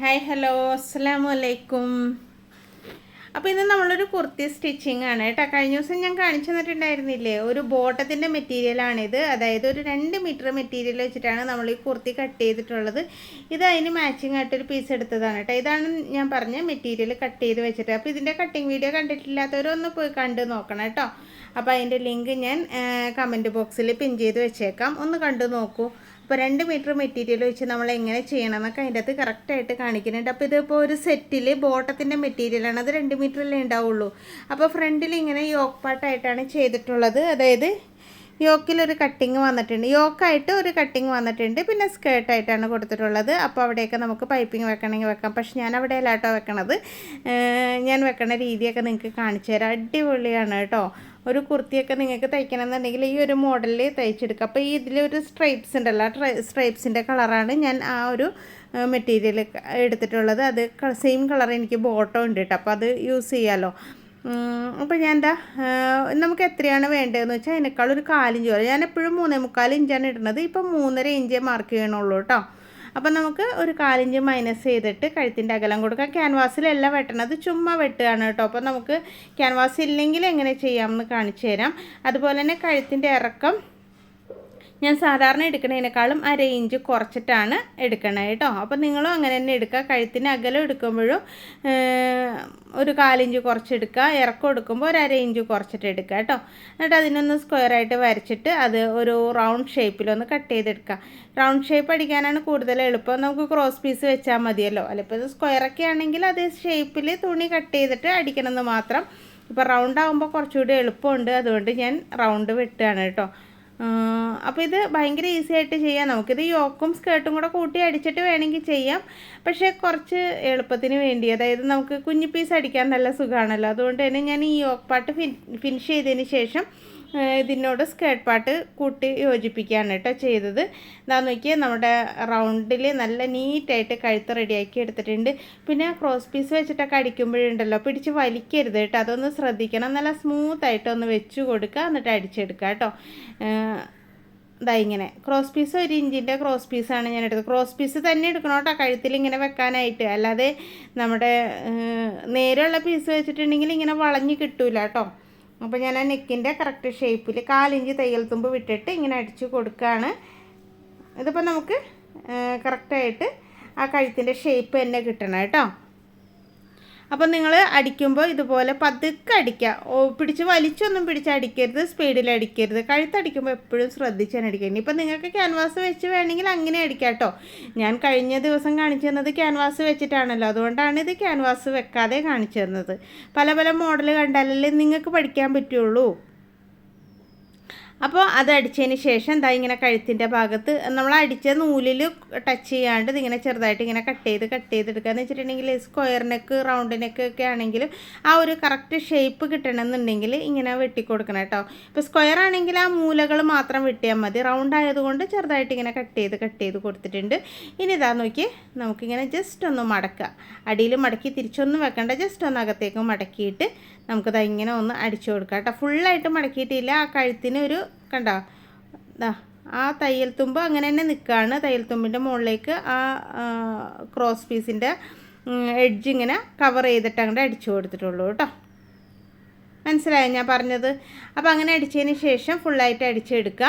Hi hello അസ്സാം വലൈക്കും അപ്പോൾ ഇന്ന് നമ്മളൊരു കുർത്തി സ്റ്റിച്ചിങ് ആണ് കേട്ടോ. കഴിഞ്ഞ ദിവസം ഞാൻ കാണിച്ചു തന്നിട്ടുണ്ടായിരുന്നില്ലേ? ഒരു ബോട്ടത്തിന്റെ മെറ്റീരിയലാണിത് അതായത് ഒരു രണ്ട് മീറ്റർ മെറ്റീരിയൽ വെച്ചിട്ടാണ് നമ്മൾ ഈ കുർത്തി കട്ട് ചെയ്തിട്ടുള്ളത്. ഇത് അതിന് മാച്ചിങ് ആയിട്ടൊരു പീസ് എടുത്തതാണ് കേട്ടോ. ഇതാണ് ഞാൻ പറഞ്ഞ മെറ്റീരിയൽ കട്ട് ചെയ്ത് വെച്ചിട്ട്. അപ്പോൾ ഇതിന്റെ കട്ടിങ് വീഡിയോ കണ്ടിട്ടില്ലാത്തവരൊന്ന് പോയി കണ്ട് നോക്കണം കേട്ടോ. അപ്പോൾ അതിന്റെ ലിങ്ക് ഞാൻ കമന്റ് ബോക്സിൽ പിൻ ചെയ്ത് വെച്ചേക്കാം. ഒന്ന് കണ്ടു നോക്കൂ. അപ്പോൾ രണ്ട് മീറ്റർ മെറ്റീരിയൽ വെച്ച് നമ്മൾ എങ്ങനെ ചെയ്യണം എന്നൊക്കെ അതിന്റെ അകത്ത് കറക്റ്റായിട്ട് കാണിക്കുന്നുണ്ട്. അപ്പോൾ ഇതിപ്പോൾ ഒരു സെറ്റിൽ ബോട്ടത്തിന്റെ മെറ്റീരിയലാണ് അത് രണ്ട് മീറ്ററല്ലേ ഉണ്ടാവുള്ളൂ. അപ്പോൾ ഫ്രണ്ടിൽ ഇങ്ങനെ യോക്ക് പാട്ടായിട്ടാണ് ചെയ്തിട്ടുള്ളത്. അതായത് യോക്കിലൊരു കട്ടിങ് വന്നിട്ടുണ്ട്. യോക്കായിട്ട് ഒരു കട്ടിങ് വന്നിട്ടുണ്ട്. പിന്നെ സ്കേർട്ടായിട്ടാണ് കൊടുത്തിട്ടുള്ളത്. അപ്പോൾ അവിടെയൊക്കെ നമുക്ക് പൈപ്പിംഗ് വെക്കണമെങ്കിൽ വെക്കാം. പക്ഷെ ഞാൻ അവിടെ അല്ലാട്ടോ വെക്കണത്. ഞാൻ വെക്കണ രീതിയൊക്കെ നിങ്ങൾക്ക് കാണിച്ചു തരാം. അടിപൊളിയാണ് കേട്ടോ. ഒരു കുർത്തിയൊക്കെ നിങ്ങൾക്ക് തയ്ക്കണം എന്നുണ്ടെങ്കിൽ ഈ ഒരു മോഡലിൽ തയ്ച്ചെടുക്കുക. അപ്പോൾ ഈ ഇതിലൊരു സ്ട്രൈപ്സ് ഉണ്ടല്ലോ സ്ട്രൈപ്സിന്റെ കളറാണ് ഞാൻ ആ ഒരു മെറ്റീരിയൽ എടുത്തിട്ടുള്ളത്. അത് സെയിം കളർ എനിക്ക് ബോട്ടോ ഉണ്ട് കേട്ടോ അപ്പോൾ അത് യൂസ് ചെയ്യാമല്ലോ അപ്പോൾ ഞാൻ എന്താ നമുക്ക് എത്രയാണ് വേണ്ടതെന്ന് വെച്ചാൽ അതിനേക്കാൾ ഒരു കാലിഞ്ച് വരെ ഞാൻ എപ്പോഴും മൂന്നേ മുക്കാൽ ഇഞ്ചാണ് ഇടുന്നത്. ഇപ്പം മൂന്നര ഇഞ്ചേ മാർക്ക് ചെയ്യണുള്ളൂ കേട്ടോ അപ്പം നമുക്ക് ഒരു കാലിഞ്ച് മൈനസ് ചെയ്തിട്ട് കഴുത്തിന്റെ അകലം കൊടുക്കാം. ക്യാൻവാസിലല്ല വെട്ടണത് ചുമ്മാ വെട്ടുകയാണ് കേട്ടോ. അപ്പോൾ നമുക്ക് ക്യാൻവാസ് ഇല്ലെങ്കിൽ എങ്ങനെ ചെയ്യാമെന്ന് കാണിച്ചു തരാം. അതുപോലെ തന്നെ കഴുത്തിന്റെ ഇറക്കം ഞാൻ സാധാരണ എടുക്കുന്നതിനേക്കാളും അര ഇഞ്ച് കുറച്ചിട്ടാണ് എടുക്കണത് കേട്ടോ. അപ്പോൾ നിങ്ങളും അങ്ങനെ തന്നെ എടുക്കുക. കഴുത്തിന് അകലം എടുക്കുമ്പോഴും ഒരു കാലിഞ്ച് കുറച്ചെടുക്കുക. ഇറക്കം എടുക്കുമ്പോൾ ഒരു അര ഇഞ്ച് കുറച്ചിട്ട് എടുക്കുക കേട്ടോ. എന്നിട്ട് അതിനൊന്ന് സ്ക്വയറായിട്ട് വരച്ചിട്ട് അത് ഒരു റൗണ്ട് ഷേപ്പിലൊന്ന് കട്ട് ചെയ്തെടുക്കുക. റൗണ്ട് ഷേപ്പ് അടിക്കാനാണ് കൂടുതൽ എളുപ്പം. നമുക്ക് ക്രോസ് പീസ് വെച്ചാൽ മതിയല്ലോ. അല്ല ഇപ്പോൾ സ്ക്വയറൊക്കെ ആണെങ്കിൽ അതേ ഷേപ്പിൽ തുണി കട്ട് ചെയ്തിട്ട് അടിക്കണമെന്ന് മാത്രം. ഇപ്പോൾ റൗണ്ട് ആകുമ്പോൾ കുറച്ചുകൂടി എളുപ്പമുണ്ട്. അതുകൊണ്ട് ഞാൻ റൗണ്ട് വെട്ടുകയാണ് കേട്ടോ. അപ്പോൾ ഇത് ഭയങ്കര ഈസി ആയിട്ട് ചെയ്യാം. നമുക്കിത് യോക്കും സ്കേർട്ടും കൂടെ കൂട്ടി അടിച്ചിട്ട് വേണമെങ്കിൽ ചെയ്യാം. പക്ഷേ കുറച്ച് എളുപ്പത്തിന് വേണ്ടി അതായത് നമുക്ക് കുഞ്ഞു പീസ് അടിക്കാൻ നല്ല സുഖമാണല്ലോ അതുകൊണ്ട് തന്നെ ഞാൻ ഈ യോക്ക് പാട്ട് ഫിനിഷ് ചെയ്തതിന് ശേഷം ഇതിനോട് സ്കേർട്ട് പാട്ട് കൂട്ടി യോജിപ്പിക്കുകയാണ് കേട്ടോ ചെയ്തത്. എന്താണെന്ന് നോക്കിയാൽ നമ്മുടെ റൗണ്ടിൽ നല്ല നീറ്റായിട്ട് കഴുത്ത് റെഡിയാക്കി എടുത്തിട്ടുണ്ട്. പിന്നെ ക്രോസ് പീസ് വെച്ചിട്ടൊക്കെ അടിക്കുമ്പോഴുണ്ടല്ലോ പിടിച്ച് വലിക്കരുത് കേട്ടോ. അതൊന്ന് ശ്രദ്ധിക്കണം. നല്ല സ്മൂത്തായിട്ട് ഒന്ന് വെച്ച് കൊടുക്കുക. എന്നിട്ട് അടിച്ചെടുക്കുക കേട്ടോ. ഇതാ ഇങ്ങനെ. ക്രോസ് പീസ് ഒരു ഇഞ്ചിന്റെ ക്രോസ് പീസാണ് ഞാൻ എടുത്തത്. ക്രോസ് പീസ് തന്നെ എടുക്കണം കേട്ടോ കഴുത്തിൽ ഇങ്ങനെ വെക്കാനായിട്ട്. അല്ലാതെ നമ്മുടെ നേരെയുള്ള പീസ് വെച്ചിട്ടുണ്ടെങ്കിൽ ഇങ്ങനെ വളഞ്ഞ് കിട്ടൂല കേട്ടോ. അപ്പോൾ ഞാൻ ആ നെക്കിന്റെ കറക്റ്റ് ഷേപ്പിൽ കാലിഞ്ച് തയ്യൽ തുമ്പ് വിട്ടിട്ട് ഇങ്ങനെ അടിച്ച് കൊടുക്കുകയാണ് ഇതിപ്പോൾ നമുക്ക് കറക്റ്റായിട്ട് ആ കഴുത്തിന്റെ ഷേപ്പ് തന്നെ കിട്ടണം കേട്ടോ. അപ്പം നിങ്ങൾ അടിക്കുമ്പോൾ ഇതുപോലെ പതുക്കെ അടിക്കുക. പിടിച്ച് വലിച്ചൊന്നും പിടിച്ച് അടിക്കരുത് സ്പീഡിൽ അടിക്കരുത്. കഴുത്തടിക്കുമ്പോൾ എപ്പോഴും ശ്രദ്ധിച്ചാണ് അടിക്കേണ്ടത് ഇപ്പം നിങ്ങൾക്ക് ക്യാൻവാസ് വെച്ച് വേണമെങ്കിൽ അങ്ങനെ അടിക്കാം കേട്ടോ. ഞാൻ കഴിഞ്ഞ ദിവസം കാണിച്ചു തന്നത് ക്യാൻവാസ് വെച്ചിട്ടാണല്ലോ. അതുകൊണ്ടാണ് ഇത് ക്യാൻവാസ് വെക്കാതെ കാണിച്ചു തന്നത്. പല പല മോഡൽ കണ്ടാലല്ലേ നിങ്ങൾക്ക് പഠിക്കാൻ പറ്റുള്ളൂ. അപ്പോൾ അത് അടിച്ചതിന് ശേഷം എന്താ ഇങ്ങനെ കഴുത്തിന്റെ ഭാഗത്ത് നമ്മൾ അടിച്ച നൂലിൽ ടച്ച് ചെയ്യാണ്ട് ഇങ്ങനെ ചെറുതായിട്ട് ഇങ്ങനെ കട്ട് ചെയ്ത് കട്ട് ചെയ്തെടുക്കുക എന്ന് വെച്ചിട്ടുണ്ടെങ്കിൽ സ്ക്വയർ നെക്ക് റൗണ്ട് നെക്ക് ഒക്കെ ആണെങ്കിലും ആ ഒരു കറക്റ്റ് ഷേപ്പ് കിട്ടണമെന്നുണ്ടെങ്കിൽ ഇങ്ങനെ വെട്ടിക്കൊടുക്കണം കേട്ടോ. ഇപ്പോൾ സ്ക്വയർ ആണെങ്കിൽ ആ മൂലകൾ മാത്രം വെട്ടിയാൽ മതി. റൗണ്ട് ആയതുകൊണ്ട് ചെറുതായിട്ട് ഇങ്ങനെ കട്ട് ചെയ്ത് കട്ട് ചെയ്ത് കൊടുത്തിട്ടുണ്ട്. ഇനി ഇതാ നോക്കി നമുക്കിങ്ങനെ ജസ്റ്റ് ഒന്ന് മടക്കുക. അടിയിൽ മടക്കി തിരിച്ചൊന്നും വെക്കണ്ട. ജസ്റ്റ് ഒന്ന് അകത്തേക്ക് മടക്കിയിട്ട് നമുക്കത് ഇങ്ങനെ ഒന്ന് അടിച്ചു കൊടുക്കാം കേട്ടോ. ഫുള്ളായിട്ട് മടക്കിയിട്ടില്ല. ആ കഴുത്തിന് ഒരു കണ്ടോ? ആ തയ്യൽ തുമ്പ് അങ്ങനെ തന്നെ നിൽക്കുകയാണ് തയ്യൽ തുമ്പിന്റെ മുകളിലേക്ക് ആ ക്രോസ് പീസിന്റെ എഡ്ജ് ഇങ്ങനെ കവർ ചെയ്തിട്ട് അങ്ങോട്ട് അടിച്ചു കൊടുത്തിട്ടുള്ളൂ കേട്ടോ. മനസ്സിലായോ ഞാൻ പറഞ്ഞത്? അപ്പോൾ അങ്ങനെ അടിച്ചതിന് ശേഷം ഫുള്ളായിട്ട് അടിച്ചെടുക്കുക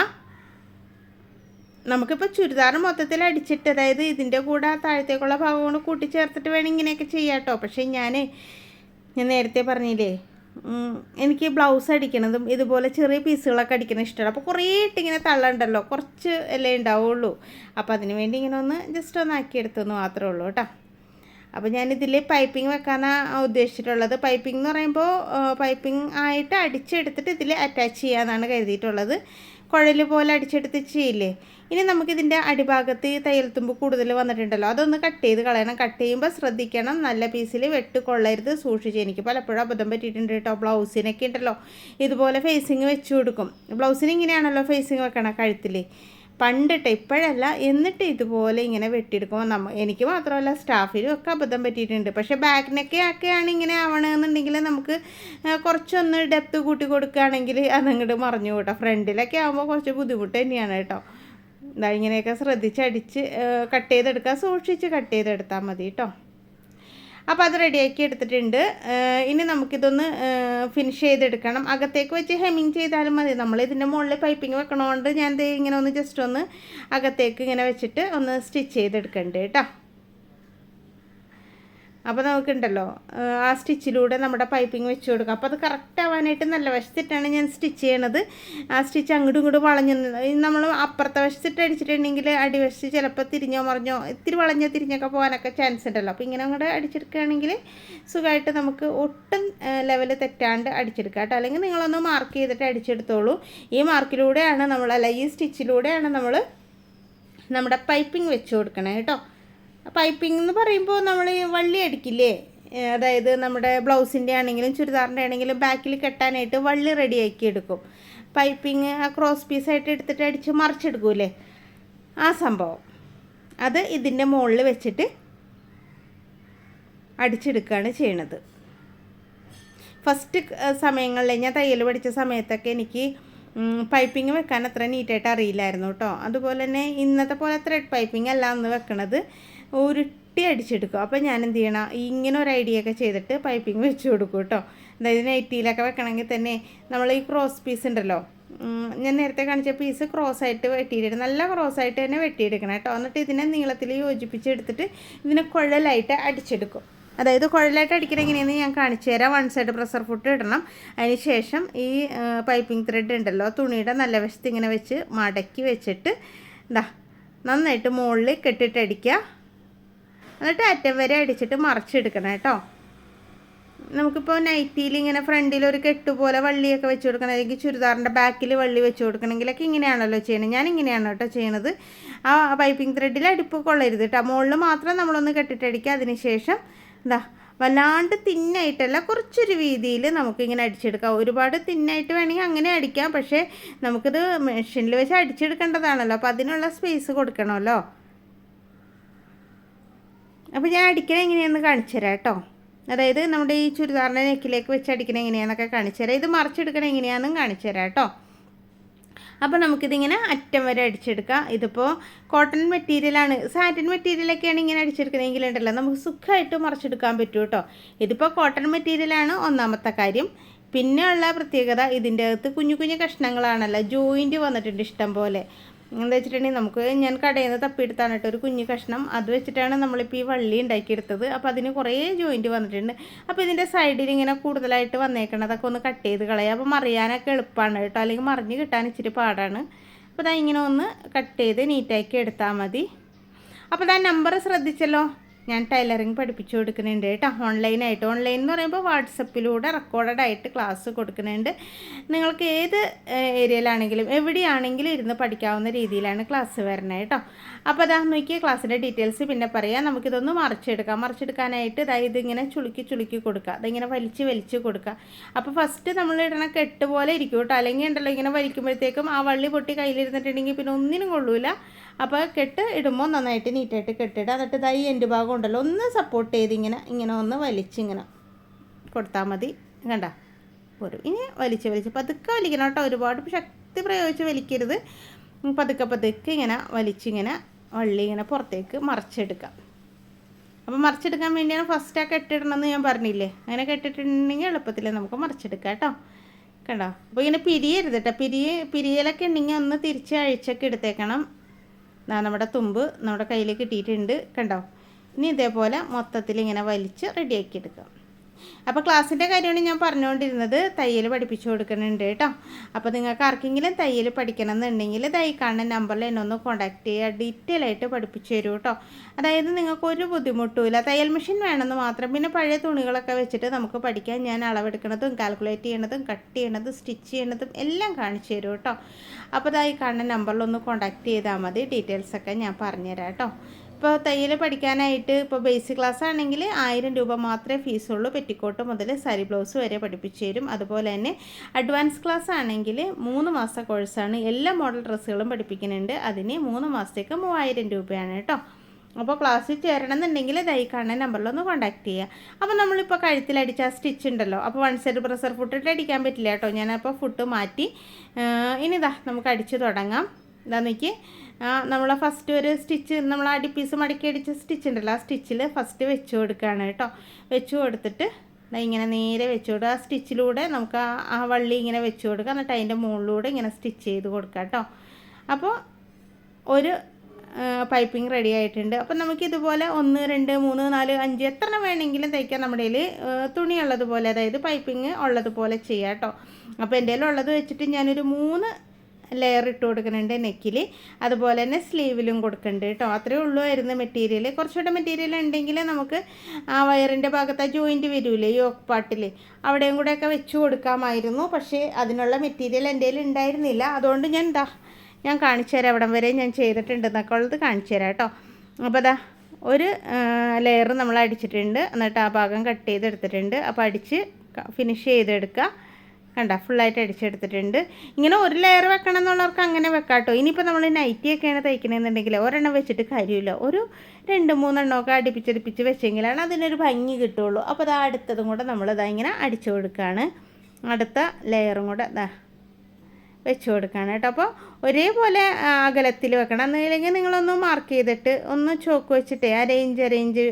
നമുക്കിപ്പോൾ ചുരിദാർ മൊത്തത്തിൽ അടിച്ചിട്ട് അതായത് ഇതിന്റെ കൂടെ താഴത്തേക്കുള്ള ഭാഗം കൂടെ കൂട്ടിച്ചേർത്തിട്ട് വേണം ഇങ്ങനെയൊക്കെ ചെയ്യാം കേട്ടോ. പക്ഷേ ഞാൻ ഞാൻ നേരത്തെ പറഞ്ഞില്ലേ എനിക്ക് ബ്ലൗസ് അടിക്കണതും ഇതുപോലെ ചെറിയ പീസുകളൊക്കെ അടിക്കണത് ഇഷ്ടമാണ്. അപ്പോൾ കുറേ ഇട്ടിങ്ങനെ തള്ളണ്ടല്ലോ. കുറച്ച് അല്ലേ ഉണ്ടാവുള്ളൂ. അപ്പോൾ അതിന് വേണ്ടി ഇങ്ങനെ ഒന്ന് ജസ്റ്റ് ഒന്ന് ആക്കിയെടുത്തെന്ന് മാത്രമേ ഉള്ളൂ കേട്ടോ. അപ്പോൾ ഞാനിതിൽ പൈപ്പിംഗ് വെക്കാനാണ് ഉദ്ദേശിച്ചിട്ടുള്ളത്. പൈപ്പിംഗ് എന്ന് പറയുമ്പോൾ പൈപ്പിംഗ് ആയിട്ട് അടിച്ചെടുത്തിട്ട് ഇതിൽ അറ്റാച്ച് ചെയ്യാമെന്നാണ് കരുതിയിട്ടുള്ളത്. കുഴൽ പോലെ അടിച്ചെടുത്ത് ചെയ്യില്ലേ? ഇനി നമുക്കിതിന്റെ അടിഭാഗത്ത് തയ്യൽ തുമ്പ് കൂടുതൽ വന്നിട്ടുണ്ടല്ലോ. അതൊന്ന് കട്ട് ചെയ്ത് കളയണം. കട്ട് ചെയ്യുമ്പോൾ ശ്രദ്ധിക്കണം. നല്ല പീസിൽ വെട്ട് കൊള്ളരുത്. സൂക്ഷിച്ച് എനിക്ക് പലപ്പോഴും അബദ്ധം പറ്റിയിട്ടുണ്ട് കേട്ടോ. ബ്ലൗസിനൊക്കെ ഉണ്ടല്ലോ. ഇതുപോലെ ഫേസിങ് വെച്ച് കൊടുക്കും. ബ്ലൗസിന് ഇങ്ങനെയാണല്ലോ ഫേസിങ് വെക്കണം കഴുത്തിൽ പണ്ടിട്ട് ഇപ്പോഴല്ല എന്നിട്ട് ഇതുപോലെ ഇങ്ങനെ വെട്ടിയെടുക്കുമ്പോൾ നമ്മ എനിക്ക് മാത്രമല്ല സ്റ്റാഫിനും ഒക്കെ അബദ്ധം പറ്റിയിട്ടുണ്ട്. പക്ഷേ ബാക്കിനൊക്കെ ഒക്കെയാണ് ഇങ്ങനെ ആവണമെന്നുണ്ടെങ്കിൽ നമുക്ക് കുറച്ചൊന്ന് ഡെപ്ത് കൂട്ടി കൊടുക്കുകയാണെങ്കിൽ അതങ്ങോട്ട് മറിഞ്ഞു കൂട്ടാം. ഫ്രണ്ടിലൊക്കെ ആകുമ്പോൾ കുറച്ച് ബുദ്ധിമുട്ട് തന്നെയാണ് കേട്ടോ. ഇതാ ഇങ്ങനെയൊക്കെ ശ്രദ്ധിച്ച് അടിച്ച് കട്ട് ചെയ്തെടുക്കുക. സൂക്ഷിച്ച് കട്ട് ചെയ്തെടുത്താൽ മതി കേട്ടോ അപ്പോൾ അത് റെഡിയാക്കി എടുത്തിട്ടുണ്ട്. ഇനി നമുക്കിതൊന്ന് ഫിനിഷ് ചെയ്തെടുക്കണം. അകത്തേക്ക് വെച്ച് ഹെമ്മിങ് ചെയ്താലും മതി. നമ്മൾ ഇതിന്റെ മുകളിൽ പൈപ്പിംഗ് വെക്കണോണ്ട് ഞാൻ ഇങ്ങനെ ഒന്ന് ജസ്റ്റ് ഒന്ന് അകത്തേക്ക് ഇങ്ങനെ വെച്ചിട്ട് ഒന്ന് സ്റ്റിച്ച് ചെയ്തെടുക്കണ്ട് കേട്ടോ അപ്പോൾ നമുക്കുണ്ടല്ലോ ആ സ്റ്റിച്ചിലൂടെ നമ്മുടെ പൈപ്പിംഗ് വെച്ച് കൊടുക്കുക അപ്പോൾ അത് കറക്റ്റ് ആവാനായിട്ട് നല്ല വശത്തിട്ടാണ് ഞാൻ സ്റ്റിച്ച് ചെയ്യണത്. ആ സ്റ്റിച്ച് അങ്ങോട്ടും ഇങ്ങോട്ടും വളഞ്ഞു നമ്മൾ അപ്പുറത്തെ വശത്തിട്ട് അടിച്ചിട്ടുണ്ടെങ്കിൽ അടിവശത്ത് ചിലപ്പോൾ തിരിഞ്ഞോ മറിഞ്ഞോ ഇത്തിരി വളഞ്ഞോ തിരിഞ്ഞൊക്കെ പോകാനൊക്കെ ചാൻസ് ഉണ്ടല്ലോ. അപ്പോൾ ഇങ്ങനെ അങ്ങോട്ട് അടിച്ചെടുക്കുകയാണെങ്കിൽ സുഖമായിട്ട് നമുക്ക് ഒട്ടും ലെവൽ തെറ്റാണ്ട് അടിച്ചെടുക്കാം കേട്ടോ. അല്ലെങ്കിൽ നിങ്ങളൊന്ന് മാർക്ക് ചെയ്തിട്ട് അടിച്ചെടുത്തോളൂ. ഈ മാർക്കിലൂടെയാണ് നമ്മൾ അല്ല ഈ സ്റ്റിച്ചിലൂടെയാണ് നമ്മൾ നമ്മുടെ പൈപ്പിംഗ് വെച്ച് കൊടുക്കണേ കേട്ടോ. പൈപ്പിംഗ് എന്ന് പറയുമ്പോൾ നമ്മൾ വള്ളി അടിക്കില്ലേ? അതായത് നമ്മുടെ ബ്ലൗസിന്റെ ആണെങ്കിലും ചുരിദാറിന്റെ ആണെങ്കിലും ബാക്കിൽ കെട്ടാനായിട്ട് വള്ളി റെഡിയാക്കി എടുക്കും. പൈപ്പിംഗ് ആ ക്രോസ് പീസായിട്ട് എടുത്തിട്ട് അടിച്ച് മറിച്ചെടുക്കൂലേ ആ സംഭവം. അത് ഇതിന്റെ മുകളിൽ വെച്ചിട്ട് അടിച്ചെടുക്കുകയാണ് ചെയ്യണത്. ഫസ്റ്റ് സമയങ്ങളിൽ ഞാൻ തയ്യൽ പഠിച്ച സമയത്തൊക്കെ എനിക്ക് പൈപ്പിംഗ് വെക്കാൻ അത്ര നീറ്റായിട്ട് അറിയില്ലായിരുന്നു കേട്ടോ. അതുപോലെ തന്നെ ഇന്നത്തെ പോലെ ത്രെഡ് പൈപ്പിംഗ് അല്ല അന്ന് വെക്കണത്. ഉരുട്ടി അടിച്ചെടുക്കും. അപ്പോൾ ഞാൻ എന്ത് ചെയ്യണം? ഇങ്ങനെ ഒരു ഐഡിയ ഒക്കെ ചെയ്തിട്ട് പൈപ്പിംഗ് വെച്ച് കൊടുക്കും കേട്ടോ അതായത് നൈറ്റിയിലൊക്കെ വെക്കണമെങ്കിൽ തന്നെ നമ്മൾ ഈ ക്രോസ് പീസ് ഉണ്ടല്ലോ. ഞാൻ നേരത്തെ കാണിച്ച പീസ് ക്രോസ് ആയിട്ട് വെട്ടിയിട്ട് നല്ല ക്രോസ് ആയിട്ട് തന്നെ വെട്ടിയെടുക്കണം കേട്ടോ എന്നിട്ട് ഇതിനെ നീളത്തിൽ യോജിപ്പിച്ചെടുത്തിട്ട് ഇതിനെ കുഴലായിട്ട് അടിച്ചെടുക്കും. അതായത് കുഴലായിട്ട് അടിക്കണ എങ്ങനെയെന്ന് ഞാൻ കാണിച്ചു തരാം. വൺ സൈഡ് പ്രഷർ ഫുട്ട് ഇടണം. അതിന് ശേഷം ഈ പൈപ്പിംഗ് ത്രെഡ് ഉണ്ടല്ലോ തുണിയുടെ നല്ല വശത്ത് ഇങ്ങനെ വെച്ച് മടക്കി വെച്ചിട്ട് ഇതാ നന്നായിട്ട് മുകളിൽ കെട്ടിട്ട് അടിക്കുക. എന്നിട്ട് അറ്റം വരെ അടിച്ചിട്ട് മറച്ചെടുക്കണം കേട്ടോ. നമുക്കിപ്പോൾ നൈറ്റിയിൽ ഇങ്ങനെ ഫ്രണ്ടിൽ ഒരു കെട്ട് പോലെ വള്ളിയൊക്കെ വെച്ച് കൊടുക്കണം. അല്ലെങ്കിൽ ചുരിദാറിന്റെ ബാക്കിൽ വള്ളി വെച്ച് കൊടുക്കണമെങ്കിലൊക്കെ ഇങ്ങനെയാണല്ലോ ചെയ്യണത് ഞാൻ ഇങ്ങനെയാണ് കേട്ടോ ചെയ്യണത്. ആ പൈപ്പിംഗ് ത്രെഡിൽ അടുപ്പ് കൊള്ളരുത് കേട്ടോ. മുകളിൽ മാത്രം നമ്മളൊന്ന് കെട്ടിട്ടടിക്കുക അതിന് ശേഷം എന്താ വല്ലാണ്ട് തിന്നായിട്ടല്ല കുറച്ചൊരു വീതിയിൽ നമുക്കിങ്ങനെ അടിച്ചെടുക്കാം. ഒരുപാട് തിന്നായിട്ട് വേണമെങ്കിൽ അങ്ങനെ അടിക്കാം. പക്ഷേ നമുക്കിത് മെഷീനിൽ വെച്ച് അടിച്ചെടുക്കേണ്ടതാണല്ലോ. അപ്പോൾ അതിനുള്ള സ്പേസ് കൊടുക്കണമല്ലോ. അപ്പോൾ ഞാൻ അടിക്കണ എങ്ങനെയാണെന്ന് കാണിച്ചു തരാം കേട്ടോ. അതായത് നമ്മുടെ ഈ ചുരിദാറിന്റെ നെക്കിലേക്ക് വെച്ച് അടിക്കണ എങ്ങനെയാണെന്നൊക്കെ കാണിച്ചു തരാം. ഇത് മറിച്ചെടുക്കണ എങ്ങനെയാണെന്നും കാണിച്ചു തരാം കേട്ടോ. അപ്പോൾ നമുക്കിതിങ്ങനെ അറ്റം വരെ അടിച്ചെടുക്കാം. ഇതിപ്പോൾ കോട്ടൺ മെറ്റീരിയലാണ് സാറ്റിൻ മെറ്റീരിയലൊക്കെയാണ് ഇങ്ങനെ അടിച്ചെടുക്കുന്നതെങ്കിൽ ഉണ്ടല്ലോ നമുക്ക് സുഖമായിട്ട് മറിച്ചെടുക്കാൻ പറ്റും കേട്ടോ. ഇതിപ്പോൾ കോട്ടൺ മെറ്റീരിയലാണ് ഒന്നാമത്തെ കാര്യം. പിന്നെയുള്ള പ്രത്യേകത ഇതിന്റെ അകത്ത് കുഞ്ഞു കുഞ്ഞു കഷ്ണങ്ങളാണല്ലോ. ജോയിന്റ് വന്നിട്ടുണ്ട് ഇഷ്ടം പോലെ എന്താ വെച്ചിട്ടുണ്ടെങ്കിൽ നമുക്ക് ഞാൻ കടയിൽ നിന്ന് തപ്പിയെടുത്താണ് കേട്ടോ ഒരു കുഞ്ഞു കഷ്ണം. അത് വെച്ചിട്ടാണ് നമ്മളിപ്പോൾ ഈ വള്ളി ഉണ്ടാക്കിയെടുത്തത്. അപ്പോൾ അതിന് കുറേ ജോയിന്റ് വന്നിട്ടുണ്ട്. അപ്പോൾ ഇതിന്റെ സൈഡിൽ ഇങ്ങനെ കൂടുതലായിട്ട് വന്നേക്കണതൊക്കെ ഒന്ന് കട്ട് ചെയ്ത് കളയാം. അപ്പോൾ മറിയാനൊക്കെ എളുപ്പമാണ് കേട്ടോ. അല്ലെങ്കിൽ മറിഞ്ഞ് കിട്ടാൻ ഇച്ചിരി പാടാണ്. അപ്പോൾ ഇതാ ഇങ്ങനെ ഒന്ന് കട്ട് ചെയ്ത് നീറ്റാക്കി എടുത്താൽ മതി. അപ്പോൾ ഇതാ നമ്പർ ശ്രദ്ധിച്ചല്ലോ. ഞാൻ ടൈലറിങ് പഠിപ്പിച്ചു കൊടുക്കുന്നുണ്ട് കേട്ടോ. ഓൺലൈനായിട്ട് ഓൺലൈൻ എന്ന് പറയുമ്പോൾ വാട്സപ്പിലൂടെ റെക്കോർഡഡ് ആയിട്ട് ക്ലാസ് കൊടുക്കുന്നുണ്ട്. നിങ്ങൾക്ക് ഏത് ഏരിയയിലാണെങ്കിലും എവിടെയാണെങ്കിലും ഇരുന്ന് പഠിക്കാവുന്ന രീതിയിലാണ് ക്ലാസ് വരുന്നത് കേട്ടോ. അപ്പോൾ അതാ നോക്കിയ ക്ലാസ്സിന്റെ ഡീറ്റെയിൽസ് പിന്നെ പറയാം. നമുക്കിതൊന്ന് മറിച്ചെടുക്കാം. മറിച്ചെടുക്കാനായിട്ട് ഇതാ ഇതിങ്ങനെ ചുളുക്കി ചുളുക്കി കൊടുക്കുക അതിങ്ങനെ വലിച്ച് വലിച്ച് കൊടുക്കുക അപ്പോൾ ഫസ്റ്റ് നമ്മൾ ഇടണ കെട്ട് പോലെ ഇരിക്കും കേട്ടോ. അല്ലെങ്കിൽ ഉണ്ടല്ലോ ഇങ്ങനെ വലിക്കുമ്പോഴത്തേക്കും ആ വള്ളി പൊട്ടി കയ്യിലിരുന്നിട്ടുണ്ടെങ്കിൽ പിന്നെ ഒന്നിനും കൊള്ളൂല. അപ്പോൾ കെട്ട് ഇടുമ്പോൾ നന്നായിട്ട് നീറ്റായിട്ട് കെട്ടിടുക. എന്നിട്ട് ഇതാ ഈ എന്റെ ഭാഗം ഉണ്ടല്ലോ ഒന്ന് സപ്പോർട്ട് ചെയ്ത് ഇങ്ങനെ ഇങ്ങനെ ഒന്ന് വലിച്ചിങ്ങനെ കൊടുത്താൽ മതി. കണ്ട? പോരും. ഇനി വലിച്ച് വലിച്ച് പതുക്കെ വലിക്കണം കേട്ടോ. ഒരുപാട് ശക്തി പ്രയോഗിച്ച് വലിക്കരുത്. പതുക്കെ പതുക്കെ ഇങ്ങനെ വലിച്ചിങ്ങനെ വള്ളി ഇങ്ങനെ പുറത്തേക്ക് മറിച്ചെടുക്കാം. അപ്പോൾ മറിച്ചെടുക്കാൻ വേണ്ടിയാണ് ഫസ്റ്റ് ആ കെട്ടിടണമെന്ന് ഞാൻ പറഞ്ഞില്ലേ? അങ്ങനെ കെട്ടിട്ടുണ്ടെങ്കിൽ എളുപ്പത്തിൽ നമുക്ക് മറിച്ചെടുക്കാം കേട്ടോ. കണ്ടോ? അപ്പോൾ ഇങ്ങനെ പിരിയരുത് കേട്ടോ പിരിയ പിരിയലൊക്കെ ഉണ്ടെങ്കിൽ ഒന്ന് തിരിച്ച് അഴിച്ചൊക്കെ എടുത്തേക്കണം. നമ്മുടെ തുമ്പ് നമ്മുടെ കയ്യിൽ കിട്ടിയിട്ടുണ്ട്. കണ്ടോ? ഇനി ഇതേപോലെ മൊത്തത്തിൽ ഇങ്ങനെ വലിച്ച് റെഡിയാക്കി എടുക്കാം. അപ്പോൾ ക്ലാസ്സിന്റെ കാര്യമാണ് ഞാൻ പറഞ്ഞുകൊണ്ടിരുന്നത്. തയ്യൽ പഠിപ്പിച്ചു കൊടുക്കുന്നുണ്ട് കേട്ടോ. അപ്പോൾ നിങ്ങൾക്ക് ആർക്കെങ്കിലും തയ്യൽ പഠിക്കണം എന്നുണ്ടെങ്കിൽ തൈ കാണുന്ന നമ്പറിൽ എന്നെ ഒന്ന് കോൺടാക്ട് ചെയ്യുക. ഡീറ്റെയിൽ ആയിട്ട് പഠിപ്പിച്ചു തരൂ കേട്ടോ. അതായത് നിങ്ങൾക്ക് ഒരു ബുദ്ധിമുട്ടുമില്ല തയ്യൽ മെഷീൻ വേണമെന്ന് മാത്രം. പിന്നെ പഴയ തുണികളൊക്കെ വെച്ചിട്ട് നമുക്ക് പഠിക്കാൻ ഞാൻ അളവെടുക്കണതും കാൽക്കുലേറ്റ് ചെയ്യണതും കട്ട് ചെയ്യണതും സ്റ്റിച്ച് ചെയ്യണതും എല്ലാം കാണിച്ചു തരും കേട്ടോ. അപ്പോൾ ഇതായി കാണുന്ന നമ്പറിൽ ഒന്ന് കോൺടാക്ട് ചെയ്താൽ മതി. ഡീറ്റെയിൽസൊക്കെ ഞാൻ പറഞ്ഞുതരാം കേട്ടോ. ഇപ്പോൾ തയ്യൽ പഠിക്കാനായിട്ട് ഇപ്പോൾ ബേസിക് ക്ലാസ് ആണെങ്കിൽ ആയിരം രൂപ മാത്രമേ ഫീസുള്ളൂ പെറ്റിക്കോട്ട് മുതൽ സാരി ബ്ലൗസ് വരെ പഠിപ്പിച്ചു തരും. അതുപോലെ തന്നെ അഡ്വാൻസ് ക്ലാസ് ആണെങ്കിൽ മൂന്ന് മാസത്തെ കോഴ്സാണ് എല്ലാ മോഡൽ ഡ്രസ്സുകളും പഠിപ്പിക്കുന്നുണ്ട്. അതിന് മൂന്ന് മാസത്തേക്ക് മൂവായിരം രൂപയാണ് കേട്ടോ. അപ്പോൾ ക്ലാസ്സിൽ ചേരണം എന്നുണ്ടെങ്കിൽ ദൈ കാണുന്ന നമ്പറിലൊന്ന് കോൺടാക്ട് ചെയ്യുക അപ്പോൾ നമ്മളിപ്പോൾ കഴുത്തിലടിച്ച ആ സ്റ്റിച്ച് ഉണ്ടല്ലോ. അപ്പോൾ വൺ സൈഡ് പ്രഷർ ഫുട്ടിട്ട് അടിക്കാൻ പറ്റില്ല കേട്ടോ. ഞാനപ്പോൾ ഫുട്ട് മാറ്റി ഇനി ഇതാ നമുക്ക് അടിച്ച് തുടങ്ങാം. ഇതാ നോക്കി ആ നമ്മളെ ഫസ്റ്റ് ഒരു സ്റ്റിച്ച് നമ്മൾ അടിപ്പീസ് മടക്കി അടിച്ച സ്റ്റിച്ച് ഉണ്ടല്ലോ ആ സ്റ്റിച്ചിൽ ഫസ്റ്റ് വെച്ച് കൊടുക്കുകയാണ് കേട്ടോ. വെച്ച് കൊടുത്തിട്ട് ഇങ്ങനെ നേരെ വെച്ച് കൊടുക്കുക ആ സ്റ്റിച്ചിലൂടെ നമുക്ക് ആ വള്ളി ഇങ്ങനെ വെച്ച് കൊടുക്കുക എന്നിട്ട് അതിന്റെ മുകളിലൂടെ ഇങ്ങനെ സ്റ്റിച്ച് ചെയ്ത് കൊടുക്കുക കേട്ടോ. അപ്പോൾ ഒരു പൈപ്പിംഗ് റെഡി ആയിട്ടുണ്ട്. അപ്പം നമുക്ക് ഇതുപോലെ ഒന്ന് രണ്ട് മൂന്ന് നാല് അഞ്ച് എത്ര വേണമെങ്കിലും തയ്ക്കാൻ നമ്മുടെ കയ്യിൽ തുണി ഉള്ളതുപോലെ അതായത് പൈപ്പിംഗ് ഉള്ളതുപോലെ ചെയ്യാം കേട്ടോ. അപ്പോൾ എന്റെ ഉള്ളത് വെച്ചിട്ട് ഞാനൊരു മൂന്ന് ലെയർ ഇട്ട് കൊടുക്കുന്നുണ്ട് നെക്കിൽ അതുപോലെ തന്നെ സ്ലീവിലും കൊടുക്കുന്നുണ്ട് കേട്ടോ. അത്രയേ ഉള്ളൂ ആയിരുന്നു മെറ്റീരിയൽ കുറച്ചുകൂടെ മെറ്റീരിയൽ ഉണ്ടെങ്കിൽ നമുക്ക് ആ വയറിന്റെ ഭാഗത്ത് ആ ജോയിന്റ് വരില്ലേ യോക്ക് പാട്ടിൽ അവിടെയും കൂടെയൊക്കെ വെച്ച് കൊടുക്കാമായിരുന്നു. പക്ഷേ അതിനുള്ള മെറ്റീരിയൽ എന്റെ ഉണ്ടായിരുന്നില്ല. അതുകൊണ്ട് ഞാൻ എന്താ ഞാൻ കാണിച്ചു തരാം അവിടം വരെ ഞാൻ ചെയ്തിട്ടുണ്ട് എന്നൊക്കെ ഉള്ളത് കാണിച്ചു തരാം കേട്ടോ. അപ്പോൾ അതാ ഒരു ലെയർ നമ്മൾ അടിച്ചിട്ടുണ്ട്. എന്നിട്ട് ആ ഭാഗം കട്ട് ചെയ്തെടുത്തിട്ടുണ്ട്. അപ്പോൾ അടിച്ച് ഫിനിഷ് ചെയ്തെടുക്കുക. കണ്ട ഫുള്ളായിട്ട് അടിച്ചെടുത്തിട്ടുണ്ട്. ഇങ്ങനെ ഒരു ലെയർ വെക്കണം എന്നുള്ളവർക്ക് അങ്ങനെ വെക്കാം കേട്ടോ ഇനിയിപ്പോൾ നമ്മൾ നൈറ്റിയൊക്കെയാണ് തയ്ക്കണമെന്നുണ്ടെങ്കിൽ ഒരെണ്ണം വെച്ചിട്ട് കാര്യമില്ല. ഒരു രണ്ട് മൂന്നെണ്ണമൊക്കെ അടുപ്പിച്ചടുപ്പിച്ച് വെച്ചെങ്കിലാണ് അതിനൊരു ഭംഗി കിട്ടുള്ളൂ. അപ്പോൾ അത് അടുത്തതും കൂടെ നമ്മളിതാ ഇങ്ങനെ അടിച്ചു കൊടുക്കുകയാണ് അടുത്ത ലെയറും കൂടെ വെച്ച് കൊടുക്കുകയാണ് കേട്ടോ. അപ്പോൾ ഒരേപോലെ അകലത്തിൽ വെക്കണം. എന്നില്ലെങ്കിൽ നിങ്ങളൊന്ന് മാർക്ക് ചെയ്തിട്ട് ഒന്ന് ചോക്ക് വെച്ചിട്ട് ആ റേഞ്ച് അറേഞ്ച്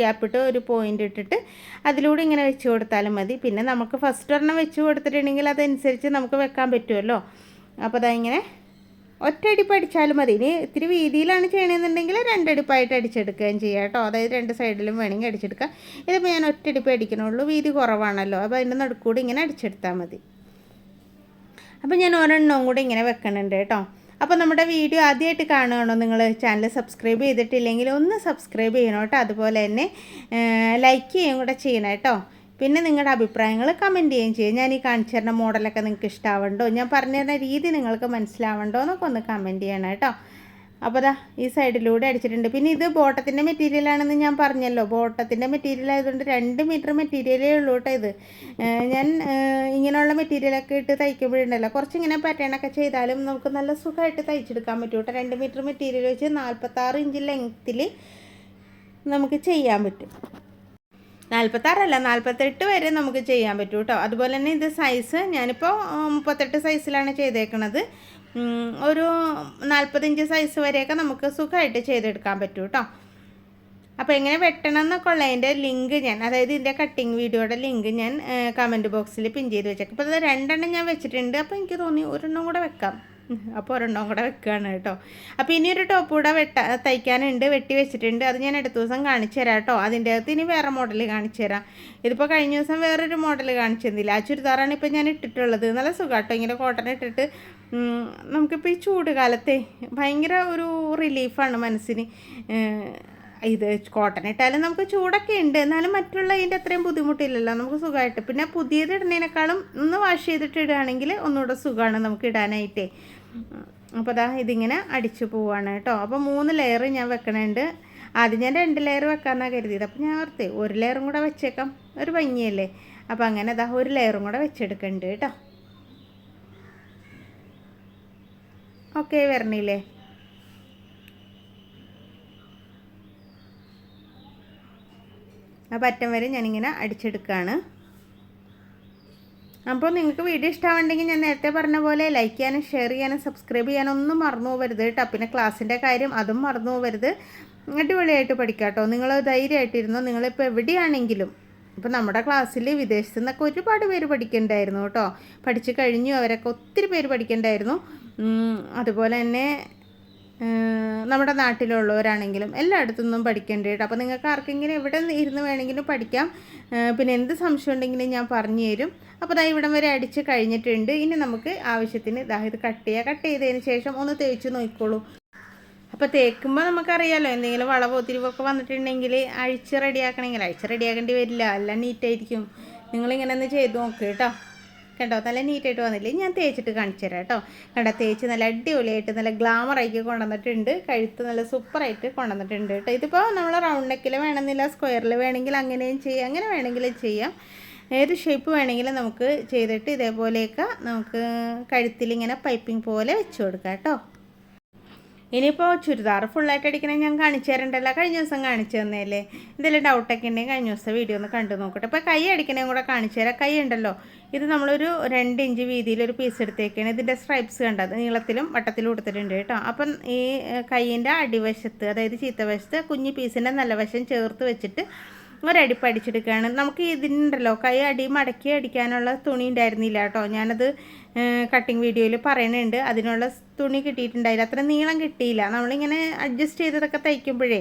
ഗ്യാപ്പ് ഇട്ട് ഒരു പോയിന്റ് ഇട്ടിട്ട് അതിലൂടെ ഇങ്ങനെ വെച്ച് കൊടുത്താലും മതി. പിന്നെ നമുക്ക് ഫസ്റ്റ് ഒരെണ്ണം വെച്ച് കൊടുത്തിട്ടുണ്ടെങ്കിൽ അതനുസരിച്ച് നമുക്ക് വെക്കാൻ പറ്റുമല്ലോ. അപ്പോൾ അതാ ഇങ്ങനെ അടിച്ചാലും മതി. ഇനി ഇത്തിരി വീതിയിലാണ് ചെയ്യണമെന്നുണ്ടെങ്കിൽ രണ്ടടിപ്പായിട്ട് അടിച്ചെടുക്കുകയും ചെയ്യാം കേട്ടോ. അതായത് രണ്ട് സൈഡിലും വേണമെങ്കിൽ അടിച്ചെടുക്കാം. ഇതിപ്പോൾ ഞാൻ ഒറ്റയടിപ്പ് അടിക്കണുള്ളൂ. വീതി കുറവാണല്ലോ. അപ്പോൾ അതിന്റെ നടുക്കൂടി ഇങ്ങനെ അടിച്ചെടുത്താൽ മതി. അപ്പോൾ ഞാൻ ഒരെണ്ണവും കൂടി ഇങ്ങനെ വെക്കണുണ്ട് കേട്ടോ. അപ്പോൾ നമ്മുടെ വീഡിയോ ആദ്യമായിട്ട് കാണുകയാണോ നിങ്ങൾ? ചാനൽ സബ്സ്ക്രൈബ് ചെയ്തിട്ടില്ലെങ്കിൽ ഒന്ന് സബ്സ്ക്രൈബ് ചെയ്യണം കേട്ടോ. അതുപോലെ തന്നെ ലൈക്ക് ചെയ്യുകയും കൂടെ ചെയ്യണം കേട്ടോ. പിന്നെ നിങ്ങളുടെ അഭിപ്രായങ്ങൾ കമന്റ് ചെയ്യുകയും ചെയ്യും. ഞാൻ ഈ കാണിച്ചു തരുന്ന മോഡലൊക്കെ നിങ്ങൾക്ക് ഇഷ്ടമാവണ്ടോ ഞാൻ പറഞ്ഞു തരുന്ന രീതി നിങ്ങൾക്ക് മനസ്സിലാവണ്ടോ എന്നൊക്കെ ഒന്ന് കമന്റ് ചെയ്യണം കേട്ടോ. അപ്പോൾ ദാ ഈ സൈഡിലൂടെ അടിച്ചിട്ടുണ്ട്. പിന്നെ ഇത് ബോട്ടത്തിന്റെ മെറ്റീരിയലാണെന്ന് ഞാൻ പറഞ്ഞല്ലോ. ബോട്ടത്തിന്റെ മെറ്റീരിയൽ ആയതുകൊണ്ട് രണ്ട് മീറ്റർ മെറ്റീരിയലേ ഉള്ളൂ കേട്ടോ ഇത്. ഞാൻ ഇങ്ങനെയുള്ള മെറ്റീരിയലൊക്കെ ഇട്ട് തയ്ക്കുമ്പോഴുണ്ടല്ലോ. കുറച്ചിങ്ങനെ പാറ്റേണൊക്കെ ചെയ്താലും നമുക്ക് നല്ല സുഖമായിട്ട് തയ്ച്ചെടുക്കാൻ പറ്റും കേട്ടോ. രണ്ട് മീറ്റർ മെറ്റീരിയൽ വെച്ച് നാൽപ്പത്താറ് ഇഞ്ച് ലെങ്ത്തിൽ നമുക്ക് ചെയ്യാൻ പറ്റും. നാൽപ്പത്താറല്ല നാൽപ്പത്തെട്ട് വരെ നമുക്ക് ചെയ്യാൻ പറ്റും കേട്ടോ. അതുപോലെ തന്നെ ഇത് സൈസ് ഞാനിപ്പോൾ മുപ്പത്തെട്ട് സൈസിലാണ് ചെയ്തേക്കണത്. ഒരു നാൽപ്പത്തഞ്ച് സൈസ് വരെയൊക്കെ നമുക്ക് സുഖമായിട്ട് ചെയ്തെടുക്കാൻ പറ്റും കേട്ടോ അപ്പോൾ എങ്ങനെ വെട്ടണം എന്നൊക്കെ ഉള്ളതിന്റെ ലിങ്ക് ഞാൻ അതായത് ഇതിന്റെ കട്ടിങ് വീഡിയോയുടെ ലിങ്ക് ഞാൻ കമന്റ് ബോക്സിൽ പിൻ ചെയ്ത് വെച്ചേക്കാം. അപ്പോൾ അത് രണ്ടെണ്ണം ഞാൻ വെച്ചിട്ടുണ്ട്. അപ്പോൾ എനിക്ക് തോന്നി ഒരെണ്ണം കൂടെ വെക്കാം. അപ്പോൾ ഒരെണ്ണം കൂടെ വെക്കുകയാണ് കേട്ടോ അപ്പോൾ ഇനി ഒരു ടോപ്പ് കൂടെ വെട്ട തയ്ക്കാനുണ്ട് വെട്ടി വെച്ചിട്ടുണ്ട്. അത് ഞാൻ അടുത്ത ദിവസം കാണിച്ചു തരാം കേട്ടോ അതിന്റെ അകത്ത് ഇനി വേറെ മോഡൽ കാണിച്ചു തരാം. ഇതിപ്പോൾ കഴിഞ്ഞ ദിവസം വേറൊരു മോഡൽ കാണിച്ചു തന്നില്ല ആ ചുരിദാറാണ് ഇപ്പോൾ ഞാൻ ഇട്ടിട്ടുള്ളത്. നല്ല സുഖം കേട്ടോ ഇങ്ങനെ കോട്ടൺ ഇട്ടിട്ട് നമുക്കിപ്പോൾ ഈ ചൂട് കാലത്തെ ഭയങ്കര ഒരു റിലീഫാണ് മനസ്സിന്. ഇത് കോട്ടൺ ഇട്ടാലും നമുക്ക് ചൂടൊക്കെ ഉണ്ട്. എന്നാലും മറ്റുള്ള അതിന്റെ അത്രയും ബുദ്ധിമുട്ടില്ലല്ലോ. നമുക്ക് സുഖമായിട്ട്. പിന്നെ പുതിയത് ഇടുന്നതിനേക്കാളും ഒന്ന് വാഷ് ചെയ്തിട്ട് ഇടുകയാണെങ്കിൽ ഒന്നുകൂടെ സുഖമാണ് നമുക്ക് ഇടാനായിട്ടേ. അപ്പോൾ അതാ ഇതിങ്ങനെ അടിച്ചു പോവാണ് കേട്ടോ. അപ്പോൾ മൂന്ന് ലെയർ ഞാൻ വെക്കണുണ്ട്. ആദ്യം ഞാൻ രണ്ട് ലെയർ വെക്കാമെന്നാണ് കരുതിയത്. അപ്പോൾ ഞാൻ ഓർത്തേ ഒരു ലെയറും കൂടെ വെച്ചേക്കാം. ഒരു ഭംഗിയല്ലേ? അപ്പോൾ അങ്ങനെ അതാ ഒരു ലെയറും കൂടെ വെച്ചെടുക്കുന്നുണ്ട് കേട്ടോ. ഓക്കെ വരണില്ലേ? ആ പറ്റം വരെ ഞാനിങ്ങനെ അടിച്ചെടുക്കുകയാണ് അപ്പോൾ നിങ്ങൾക്ക് വീഡിയോ ഇഷ്ടമാണെങ്കിൽ ഞാൻ നേരത്തെ പറഞ്ഞ പോലെ ലൈക്ക് ചെയ്യാനും ഷെയർ ചെയ്യാനും സബ്സ്ക്രൈബ് ചെയ്യാനും ഒന്നും മറന്നു പോകരുത് കേട്ടോ. പിന്നെ ക്ലാസ്സിന്റെ കാര്യം അതും മറന്നു പോകരുത്. അടിപൊളിയായിട്ട് പഠിക്കാം കേട്ടോ. നിങ്ങൾ ധൈര്യമായിട്ടിരുന്നു? നിങ്ങളിപ്പോൾ എവിടെയാണെങ്കിലും ഇപ്പോൾ നമ്മുടെ ക്ലാസ്സിൽ വിദേശത്തു നിന്നൊക്കെ ഒരുപാട് പേര് പഠിക്കണ്ടായിരുന്നു കേട്ടോ. പഠിച്ചു കഴിഞ്ഞു അവരൊക്കെ ഒത്തിരി പേര് പഠിക്കണ്ടായിരുന്നു. അതുപോലെ തന്നെ നമ്മുടെ നാട്ടിലുള്ളവരാണെങ്കിലും എല്ലായിടത്തു നിന്നും പഠിക്കേണ്ടത് അപ്പോൾ നിങ്ങൾക്ക് ആർക്കെങ്കിലും എവിടെ ഇരുന്ന് വേണമെങ്കിലും പഠിക്കാം. പിന്നെ എന്ത് സംശയം ഉണ്ടെങ്കിലും ഞാൻ പറഞ്ഞു തരും. അപ്പോൾ ദാ ഇവിടം വരെ അടിച്ച് കഴിഞ്ഞിട്ടുണ്ട്. ഇനി നമുക്ക് ആവശ്യത്തിന് ദാ ഇത് കട്ട് ചെയ്യുക കട്ട് ചെയ്തതിന് ശേഷം ഒന്ന് തേച്ച് നോക്കിക്കോളൂ. അപ്പോൾ തേക്കുമ്പോൾ നമുക്കറിയാമല്ലോ എന്തെങ്കിലും വളവോ തിരിവൊക്കെ വന്നിട്ടുണ്ടെങ്കിൽ അഴിച്ച് റെഡിയാക്കണമെങ്കിൽ അഴിച്ച് റെഡിയാക്കേണ്ടി വരില്ല. എല്ലാം നീറ്റായിരിക്കും നിങ്ങളിങ്ങനെ ഒന്ന് ചെയ്ത് നോക്ക് കേട്ടോ. കണ്ടോ? നല്ല നീറ്റായിട്ട് വന്നില്ലേ? ഞാൻ തേച്ചിട്ട് കാണിച്ചു തരാം കേട്ടോ. കണ്ടോ? തേച്ച് നല്ല അടിപൊളിയായിട്ട് നല്ല ഗ്ലാമറായിട്ട് കൊണ്ടുവന്നിട്ടുണ്ട്. കഴുത്ത് നല്ല സൂപ്പറായിട്ട് കൊണ്ടുവന്നിട്ടുണ്ട് കേട്ടോ. ഇതിപ്പോൾ നമ്മൾ റൗണ്ട് നെക്കിൽ വേണമെന്നില്ല സ്ക്വയറിൽ വേണമെങ്കിൽ അങ്ങനെയും ചെയ്യാം. അങ്ങനെ വേണമെങ്കിലും ചെയ്യാം. ഏത് ഷേപ്പ് വേണമെങ്കിലും നമുക്ക് ചെയ്തിട്ട് ഇതേപോലെയൊക്കെ നമുക്ക് കഴുത്തിൽ ഇങ്ങനെ പൈപ്പിംഗ് പോലെ വെച്ച് കൊടുക്കാം കേട്ടോ. ഇനിയിപ്പോൾ ചുരിദാർ ഫുള്ളായിട്ട് അടിക്കണേ ഞാൻ കാണിച്ചു തരണ്ടല്ലോ. കഴിഞ്ഞ ദിവസം കാണിച്ചു തന്നേല്ലേ? എന്തെങ്കിലും ഡൗട്ടൊക്കെ ഉണ്ടെങ്കിൽ കഴിഞ്ഞ ദിവസം വീഡിയോ ഒന്ന് കണ്ടു നോക്കട്ടെ. ഇപ്പോൾ കൈ അടിക്കണേ കൂടെ കാണിച്ചു തരാം. കൈ ഉണ്ടല്ലോ. ഇത് നമ്മളൊരു രണ്ട് ഇഞ്ച് വീതിയിലൊരു പീസ് എടുത്തേക്കാണ്. ഇതിന്റെ സ്ട്രൈപ്സ് കണ്ടത് നീളത്തിലും വട്ടത്തിലും കൊടുത്തിട്ടുണ്ട് കേട്ടോ. അപ്പം ഈ കൈയിന്റെ അടിവശത്ത് അതായത് ചീത്തവശത്ത് കുഞ്ഞു പീസിന്റെ നല്ല വശം ചേർത്ത് വെച്ചിട്ട് ഒരടിപ്പ് അടിച്ചെടുക്കുകയാണ്. നമുക്ക് ഇതിനുണ്ടല്ലോ കൈ അടി മടക്കി അടിക്കാനുള്ള തുണി ഉണ്ടായിരുന്നില്ല കേട്ടോ. ഞാനത് കട്ടിങ് വീഡിയോയിൽ പറയുന്നുണ്ട് അതിനുള്ള തുണി കിട്ടിയിട്ടുണ്ടായില്ല അത്ര നീളം കിട്ടിയില്ല. നമ്മളിങ്ങനെ അഡ്ജസ്റ്റ് ചെയ്തതൊക്കെ തയ്ക്കുമ്പോഴേ.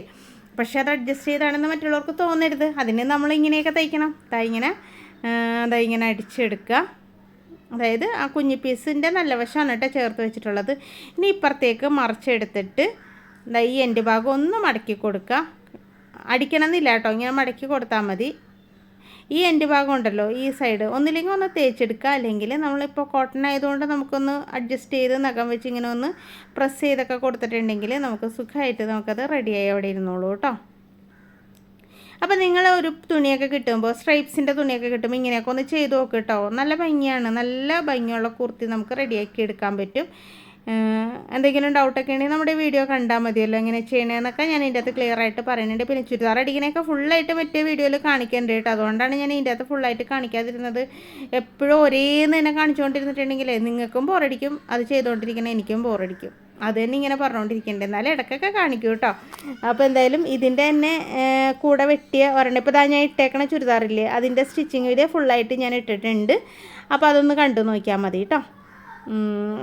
പക്ഷേ അത് അഡ്ജസ്റ്റ് ചെയ്താണെന്ന് മറ്റുള്ളവർക്ക് തോന്നരുത്. അതിന് നമ്മളിങ്ങനെയൊക്കെ തയ്ക്കണം. തൈ ഇങ്ങനെ അതാ ഇങ്ങനെ അടിച്ചെടുക്കുക. അതായത് ആ കുഞ്ഞു പീസിന്റെ നല്ല വശമാണ് കേട്ടോ ചേർത്ത് വെച്ചിട്ടുള്ളത്. ഇനി ഇപ്പുറത്തേക്ക് മറിച്ചെടുത്തിട്ട് ഈ എന്റെ ഭാഗം ഒന്ന് മടക്കി കൊടുക്കുക. അടിക്കണമെന്നില്ല കേട്ടോ. ഇങ്ങനെ മടക്കി കൊടുത്താൽ മതി. ഈ എന്റെ ഭാഗം ഉണ്ടല്ലോ ഈ സൈഡ് ഒന്നില്ലെങ്കിൽ ഒന്ന് തേച്ചെടുക്കുക. അല്ലെങ്കിൽ നമ്മളിപ്പോൾ കോട്ടൺ ആയതുകൊണ്ട് നമുക്കൊന്ന് അഡ്ജസ്റ്റ് ചെയ്ത് നഖം വെച്ച് ഇങ്ങനെ ഒന്ന് പ്രസ് ചെയ്തൊക്കെ കൊടുത്തിട്ടുണ്ടെങ്കിൽ നമുക്ക് സുഖമായിട്ട് നമുക്കത് റെഡിയായി അവിടെ ഇരുന്നോളൂ കേട്ടോ. അപ്പോൾ നിങ്ങൾ ഒരു തുണിയൊക്കെ കിട്ടുമ്പോൾ സ്ട്രൈപ്സിന്റെ തുണിയൊക്കെ കിട്ടുമ്പോൾ ഇങ്ങനെയൊക്കെ ഒന്ന് ചെയ്ത് നോക്ക് കേട്ടോ. നല്ല ഭംഗിയാണ്. നല്ല ഭംഗിയുള്ള കുർത്തി നമുക്ക് റെഡിയാക്കി എടുക്കാൻ പറ്റും. എന്തെങ്കിലും ഡൗട്ടൊക്കെ ഉണ്ടെങ്കിൽ നമ്മുടെ വീഡിയോ കണ്ടാൽ മതിയല്ലോ. എങ്ങനെ ചെയ്യണമെന്നൊക്കെ ഞാൻ ഇതിന്റെ അകത്ത് ക്ലിയർ ആയിട്ട് പറയുന്നുണ്ട്. പിന്നെ ചുരിദാർ അടിക്കണൊക്കെ ഫുള്ളായിട്ട് മറ്റേ വീഡിയോയിൽ കാണിക്കേണ്ടത് കേട്ടോ. അതുകൊണ്ടാണ് ഞാൻ ഇതിന്റെ അകത്ത് ഫുള്ളായിട്ട് കാണിക്കാതിരുന്നത്. എപ്പോഴും ഒരേന്ന് തന്നെ കാണിച്ചുകൊണ്ടിരുന്നിട്ടുണ്ടെങ്കിൽ നിങ്ങൾക്കും ബോറടിക്കും അത് ചെയ്തുകൊണ്ടിരിക്കണേ എനിക്കും ബോറടിക്കും അത് തന്നെ ഇങ്ങനെ പറഞ്ഞുകൊണ്ടിരിക്കേണ്ടത് എന്നാലും ഇടയ്ക്കൊക്കെ കാണിക്കും കേട്ടോ. അപ്പോൾ എന്തായാലും ഇതിന്റെ തന്നെ കൂടെ വെട്ടിയ ഒരെണ്ണം. ഇപ്പോൾ ഞാൻ ഇട്ടേക്കണ ചുരിദാറില്ലേ അതിന്റെ സ്റ്റിച്ചിങ് വീഡിയോ ഫുള്ളായിട്ട് ഞാൻ ഇട്ടിട്ടുണ്ട്. അപ്പോൾ അതൊന്ന് കണ്ടു നോക്കിയാൽ മതി കേട്ടോ.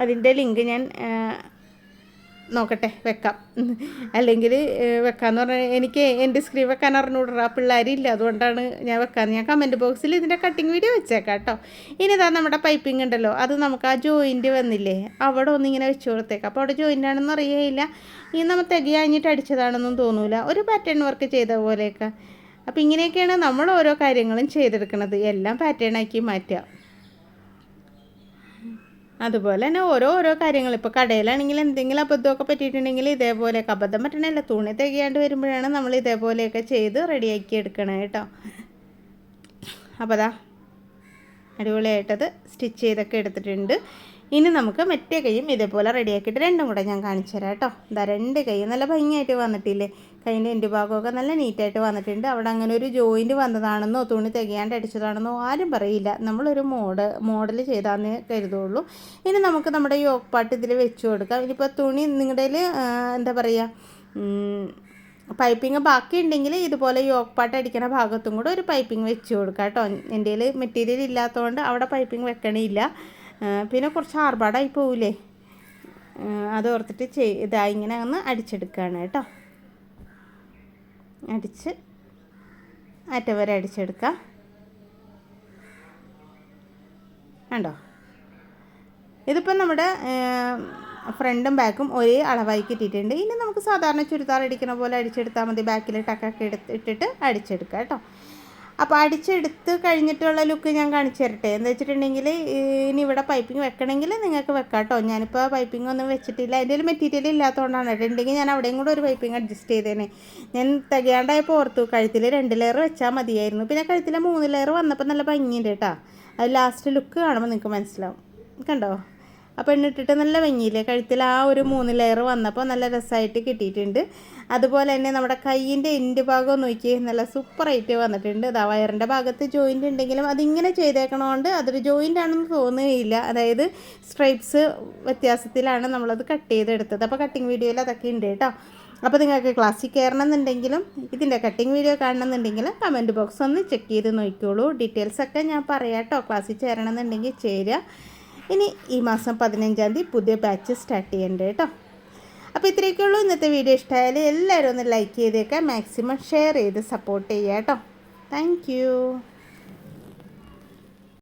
അതിന്റെ ലിങ്ക് ഞാൻ നോക്കട്ടെ വെക്കാം. അല്ലെങ്കിൽ വെക്കാമെന്ന് പറഞ്ഞാൽ എനിക്ക് എന്റെ സ്ക്രീൻ വെക്കാൻ അറിഞ്ഞൂടാ പിള്ളേരില്ല അതുകൊണ്ടാണ് ഞാൻ വെക്കാൻ ഞാൻ കമന്റ് ബോക്സിൽ ഇതിന്റെ കട്ടിങ് വീഡിയോ വെച്ചേക്കാം കേട്ടോ ഇനി ഇതാ നമ്മുടെ പൈപ്പിംഗ് ഉണ്ടല്ലോ അത് നമുക്ക് ആ ജോയിന്റ് വന്നില്ലേ അവിടെ ഒന്നിങ്ങനെ വെച്ച് കൊടുത്തേക്കാം. അപ്പോൾ അവിടെ ജോയിന്റ് ആണെന്ന് അറിയയില്ല. ഇനി നമ്മൾ തികയാഞ്ഞിട്ട് അടിച്ചതാണെന്നും തോന്നൂല. ഒരു പാറ്റേൺ വർക്ക് ചെയ്ത പോലെയൊക്കെ. അപ്പോൾ ഇങ്ങനെയൊക്കെയാണ് നമ്മൾ ഓരോ കാര്യങ്ങളും ചെയ്തെടുക്കുന്നത് എല്ലാം പാറ്റേൺ ആക്കി മാറ്റുക. അതുപോലെ തന്നെ ഓരോ ഓരോ കാര്യങ്ങൾ. ഇപ്പോൾ കടയിലാണെങ്കിൽ എന്തെങ്കിലും അബദ്ധമൊക്കെ പറ്റിയിട്ടുണ്ടെങ്കിൽ ഇതേപോലെ അബദ്ധം പറ്റണല്ല തുണി തികയാണ്ട് വരുമ്പോഴാണ് നമ്മൾ ഇതേപോലെയൊക്കെ ചെയ്ത് റെഡിയാക്കി എടുക്കണേ കേട്ടോ. അപ്പോൾ അതാ അടിപൊളിയായിട്ടത് സ്റ്റിച്ച് ചെയ്തൊക്കെ എടുത്തിട്ടുണ്ട്. ഇനി നമുക്ക് മറ്റേ കൈയും ഇതേപോലെ റെഡിയാക്കിയിട്ട് രണ്ടും കൂടെ ഞാൻ കാണിച്ചു തരാം കേട്ടോ. ഇതാ രണ്ട് കൈ. നല്ല ഭംഗിയായിട്ട് വന്നിട്ടില്ലേ? കൈന്റെ എന്റെ ഭാഗമൊക്കെ നല്ല നീറ്റായിട്ട് വന്നിട്ടുണ്ട്. അവിടെ അങ്ങനെ ഒരു ജോയിന്റ് വന്നതാണെന്നോ തുണി തികയാണ്ട് അടിച്ചതാണെന്നോ ആരും പറയില്ല. നമ്മളൊരു മോഡ് മോഡൽ ചെയ്താന്ന് കരുതുള്ളൂ. ഇനി നമുക്ക് നമ്മുടെ യോക്ക് പാട്ട് ഇതിൽ വെച്ച് കൊടുക്കാം. ഇനിയിപ്പോൾ തുണി നിങ്ങളുടെ എന്താ പറയുക പൈപ്പിംഗ് ബാക്കി ഉണ്ടെങ്കിൽ ഇതുപോലെ യോക്ക് പാട്ട് അടിക്കുന്ന ഭാഗത്തും കൂടെ ഒരു പൈപ്പിംഗ് വെച്ച് കൊടുക്കാം കേട്ടോ. എന്റെ മെറ്റീരിയൽ ഇല്ലാത്തതുകൊണ്ട് അവിടെ പൈപ്പിംഗ് വെക്കണില്ല. പിന്നെ കുറച്ച് ആർഭാടായി പോവില്ലേ അത് ഓർത്തിട്ട് ചെയ് ഇതാ ഇങ്ങനെ ഒന്ന് അടിച്ചെടുക്കുകയാണ് കേട്ടോ. അടിച്ച് അറ്റം വരെ അടിച്ചെടുക്കാം കണ്ടോ? ഇതിപ്പം നമ്മുടെ ഫ്രണ്ടും ബാക്കും ഒരേ അളവായി കിട്ടിയിട്ടുണ്ട്. ഇനി നമുക്ക് സാധാരണ ചുരിദാർ അടിക്കുന്ന പോലെ അടിച്ചെടുത്താൽ മതി. ബാക്കിൽ ടക്കൊക്കെ എടുത്ത് ഇട്ടിട്ട് അടിച്ചെടുക്കാം കേട്ടോ. അപ്പോൾ അടിച്ചെടുത്ത് കഴിഞ്ഞിട്ടുള്ള ലുക്ക് ഞാൻ കാണിച്ചു തരട്ടെ. എന്ന് വെച്ചിട്ടുണ്ടെങ്കിൽ ഇനി ഇവിടെ പൈപ്പിംഗ് വെക്കണമെങ്കിൽ നിങ്ങൾക്ക് വെക്കാം കേട്ടോ. ഞാനിപ്പോൾ പൈപ്പിംഗ് ഒന്നും വെച്ചിട്ടില്ല. അതിന്റെ മെറ്റീരിയൽ ഇല്ലാത്തതുകൊണ്ടാണ് ഉണ്ടെങ്കിൽ ഞാൻ അവിടെയും കൂടെ ഒരു പൈപ്പിംഗ് അഡ്ജസ്റ്റ് ചെയ്തേനെ. ഞാൻ തികയാണ്ടായപ്പോൾ ഓർത്തു കഴുത്തിൽ രണ്ട് ലെയർ വെച്ചാൽ മതിയായിരുന്നു. പിന്നെ കഴുത്തിലെ മൂന്ന് ലെയർ വന്നപ്പോൾ നല്ല ഭംഗിയുണ്ട് കേട്ടോ. അത് ലാസ്റ്റ് ലുക്ക് കാണുമ്പോൾ നിങ്ങൾക്ക് മനസ്സിലാവും. കണ്ടോ? അപ്പോൾ എണ്ണിട്ടിട്ട് നല്ല ഭംഗിയില്ലേ? കഴുത്തിൽ ആ ഒരു മൂന്ന് ലെയർ വന്നപ്പോൾ നല്ല രസമായിട്ട് കിട്ടിയിട്ടുണ്ട്. അതുപോലെ തന്നെ നമ്മുടെ കയ്യിന്റെ എൻഡ് ഭാഗം നോക്കി നല്ല സൂപ്പറായിട്ട് വന്നിട്ടുണ്ട്. ഇതാ വയറിന്റെ ഭാഗത്ത് ജോയിന്റ് ഉണ്ടെങ്കിലും അതിങ്ങനെ ചെയ്തേക്കണോണ്ട് അതൊരു ജോയിന്റ് ആണെന്ന് തോന്നുകയില്ല. അതായത് സ്ട്രൈപ്സ് വ്യത്യാസത്തിലാണ് നമ്മളത് കട്ട് ചെയ്തെടുത്തത്. അപ്പോൾ കട്ടിങ് വീഡിയോയിൽ അതൊക്കെ ഉണ്ട് കേട്ടോ. അപ്പോൾ നിങ്ങൾക്ക് ക്ലാസ്സിൽ കയറണമെന്നുണ്ടെങ്കിലും ഇതിന്റെ കട്ടിങ് വീഡിയോ കാണണമെന്നുണ്ടെങ്കിൽ കമന്റ് ബോക്സ് ഒന്ന് ചെക്ക് ചെയ്ത് നോക്കിക്കോളൂ. ഡീറ്റെയിൽസൊക്കെ ഞാൻ പറയാം കേട്ടോ. ക്ലാസ്സിൽ ചേരണമെന്നുണ്ടെങ്കിൽ ചേരുക. ഇനി ഈ മാസം പതിനഞ്ചാം തീയതി പുതിയ ബാച്ച് സ്റ്റാർട്ട് ചെയ്യേണ്ടത് കേട്ടോ അപ്പോൾ ഇത്രയൊക്കെ ഉള്ളൂ ഇന്നത്തെ വീഡിയോ ഇഷ്ടമായാൽ എല്ലാവരും ഒന്ന് ലൈക്ക് ചെയ്തേക്കാം മാക്സിമം ഷെയർ ചെയ്ത് സപ്പോർട്ട് ചെയ്യുക കേട്ടോ താങ്ക്